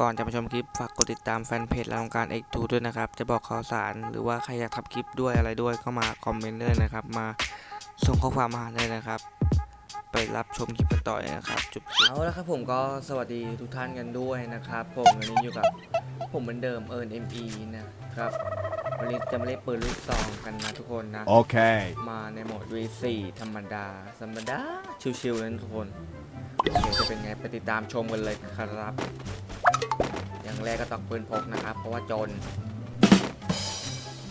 ก่อนจะมาชมคลิปฝากกดติดตามแฟนเพจและองการ X2 ด้วยนะครับ จะบอกข่าวสารหรือว่าใครอยากทำคลิปด้วยอะไรด้วยก็มาคอมเมนต์ได้เลยนะครับ มาส่งข้อความมาได้นะครับ ไปรับชมคลิปกันต่อเลยนะครับจุ๊บเอาละครับผมก็สวัสดีทุกท่านกันด้วยนะครับ ผมวันนี้อยู่กับผมเหมือนเดิมเอิญ ME นะครับ วันนี้จะมาเล่นปืนลูกซองกันนะทุกคนนะ Okay. มาในโหมด V4 ธรรมดาธรรมดาชิวๆนั้นทุกคนโอเคจะเป็นไงไปติดตามชมกันเลยครับ อย่างแรกก็ต้องปืนพกนะครับ เพราะว่าจน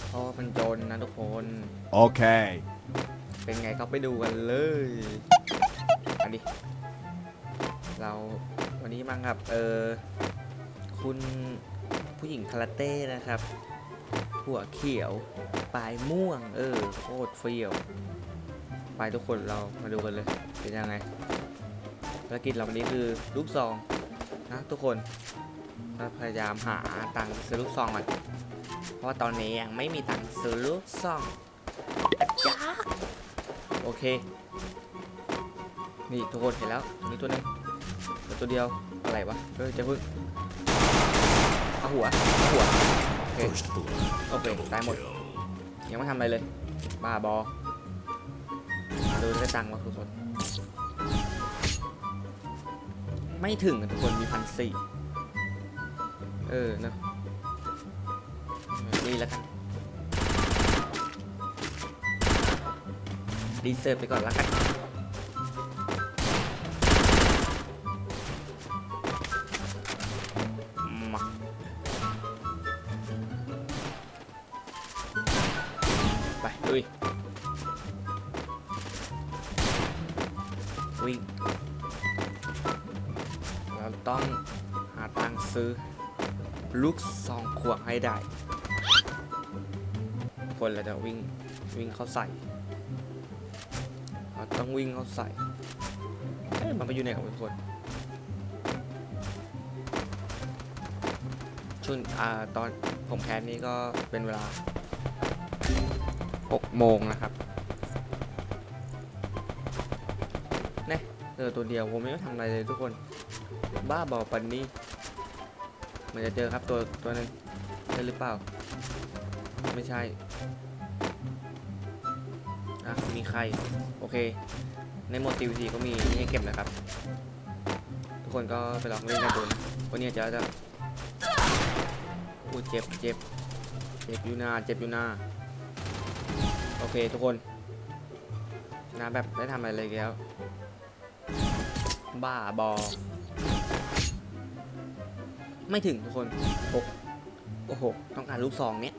เพราะว่ามันจนนะทุกคน Okay. เป็นไงก็ไปดูกันเลยอันดิเราวันนี้มากับเออคุณผู้หญิงคาราเต้นะครับ หัวเขียว ปลายม่วง เออโคตรเฟี้ยว ไปทุกคนเรามาดูกันเลย เป็นยังไงภารกิจเราวันนี้คือลูกซองนะทุกคนเราพยายามหาตังค์ซื้อลูกซองก่อนเพราะว่าตอนนี้ยังไม่มีตังค์ซื้อลูกซองอาจารย์โอเค นี่ทุกคนเห็นแล้วตรงนี้ตัวหนึงเหลือตัวเดียวอะไรวะเฮ้ยจะพึ่งเอาหัวเอาหัวโอ เคโอเคตายหมด ยังไม่ทำอะไรเลย บ้าบอมาดูได้ตังค์วะทุกคน ไม่ถึงทุกคนมีพันสี่เออเนอะนี่แล้วกันดีเซิร์ฟไปก่อนแล้วกัน วิ่ง เราต้องหาตังค์ซื้อ ลูกซองขวงให้ได้ คนเราจะวิ่งวิ่งเข้าใส่ เราต้องวิ่งเข้าใส่เอ้ยมันไปอยู่ไหนกับทุกคนช่วงอ่าตอนผมแคสนี้ก็เป็นเวลา 6 โมงนะครับ นี่ยเจอตัวเดียวผมไม่ได้ทำอะไรเลยทุกคน บ้าบอปันนี้ มันจะเจอครับตัวตัวนึงใช่หรือเปล่า ไม่ใช่อะมีใคร โอเค ในโหมด TVC ก็มีให้เก็บนะครับ ทุกคนก็ไปลองเล่นกันดูนะวันนี้จะจะอู้เจ็บเจ็บเจ็บอยู่หน้าเจ็บอยู่หน้าโอเคทุกคนนะแบบได้ทำอะไรเลยแล้ว บ้าบอ ไม่ถึงทุกคนโอ้โอ้โห ต้องการลูกซองเนี้ย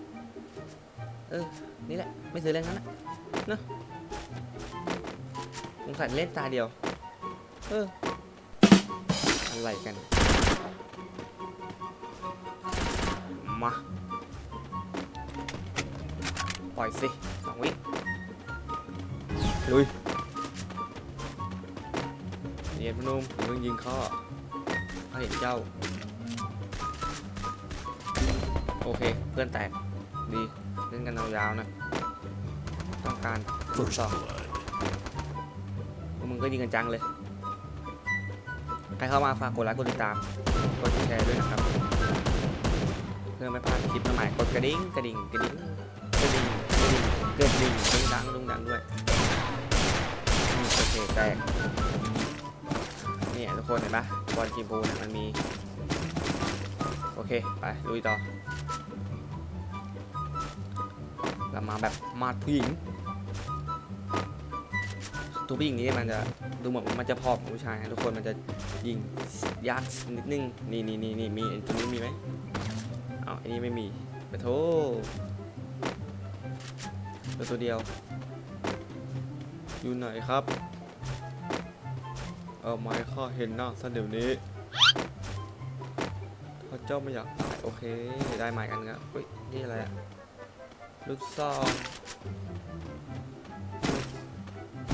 เออ นี่แหละ ไม่ซื้อเล่นนั้นนะนะสงสัยเล่นตาเดียว เออ อะไรกัน มา ปล่อยสิสองวิลุย เย็นพนุ่มอย่าเพิ่งยิงข้อเขาเห็นเจ้า โอเค เพื่อนแตก ดี เล่นกันยาวๆนะ ต้องการฝึกสองพวกมึงก็ยิงกันจังเลย ใครเข้ามาฝากกดไลค์กดติดตาม กดแชร์ด้วยนะครับ เพื่อไม่พลาดคลิปใหม่ๆกดกระดิ่งกระดิ่งกระดิ่งกระดิ่งกระดิ่งกระดิ่งดุงดังดุงดังด้วยอืมโอเคแตก เนี่ยทุกคนเห็นปะบอลจีมพูเนี่ยมันมี โอเค ไปลุยต่อเรามาแบบมาดผู้หญิง ตัวผู้หญิงนี้มันจะดูเหมือนมันจะพอบของผู้ชายนะทุกคนมันจะยิงยากนิดนึง นี่นี่นี่นี่มีตัวนี้มีไหมเอาอันนี้ไม่มีไปโทตัวตัวเดียว อยู่ไหนครับ เออไม่ข้าเห็นหน้าซะเดี๋ยวนี้พระเจ้าไม่อยากตายโอเค ได้หมายกันครับเฮ้ย นี่อะไรอะลูกซอง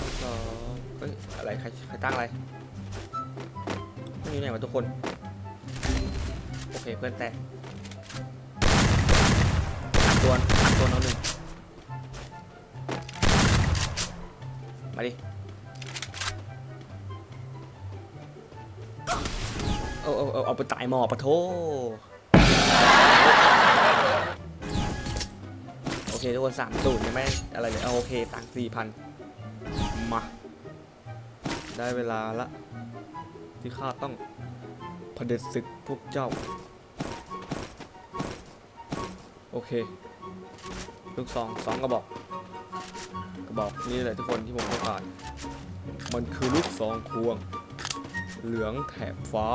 ลูกซองเฮ้ย อะไร ใคร ใครตั้งอะไรมันอยู่ไหนวะทุกคน โอเค เพื่อนแตกอัดตัวอัดตัวน้องหนึ่งมาดิ เอาเอาไปตายหมอปะโทโอเคทุกคนสามสูตรยังไม่อะไรเลยเอาโอเคตังค์สี่พันมา ได้เวลาละ ที่ข้าต้องเผด็จศึกพวกเจ้า โอเค ลูกซองสองกระบอก กระบอกนี่แหละทุกคนที่ผมต้องการมันคือลูกซองควง เหลืองแถบฟ้า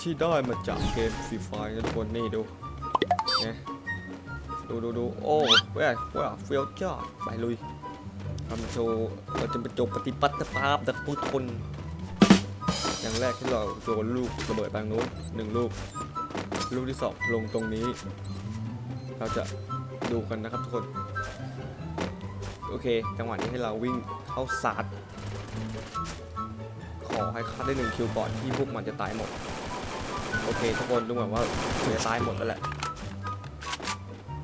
ที่ได้มาจากเกมฟรีไฟนะทุกคนนี่ดูเนี่ยดูดูดูโอ้แว่แว่เฟี้ยวจ้าไปลุยทำโชว์เราจะไปโจปฏิปัติภาพจากผู้คนอย่างแรกที่เราโยนลูกระเบิดทางนู้นหนึ่งลูก ลูกที่สองลงตรงนี้ เราจะดูกันนะครับทุกคน โอเค จังหวะนี้ให้เราวิ่งเข้าซาดขอให้ฆ่าได้หนึ่งคิวก่อนที่พวกมันจะตายหมด โอเคทุกคนดูเหมือนว่าจะตายหมดแล้วแหละ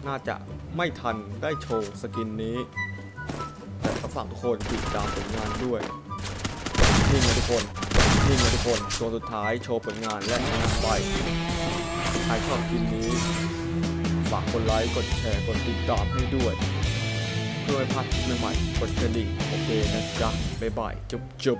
น่าจะไม่ทันได้โชว์สกินนี้ แต่ก็ฝากทุกคนติดตามผลงานด้วยนี่ไงทุกคนนี่ไงทุกคนตัวสุดท้ายโชว์ผลงานและชนะไปใครชอบคลิปนี้ฝากกดไลค์กดแชร์กดติดตามให้ด้วยเพื่อไม่พลาดคลิปใหม่ๆกดกระดิ่งโอเคนะจ๊ะบ๊ายบายจุ๊บจุ๊บ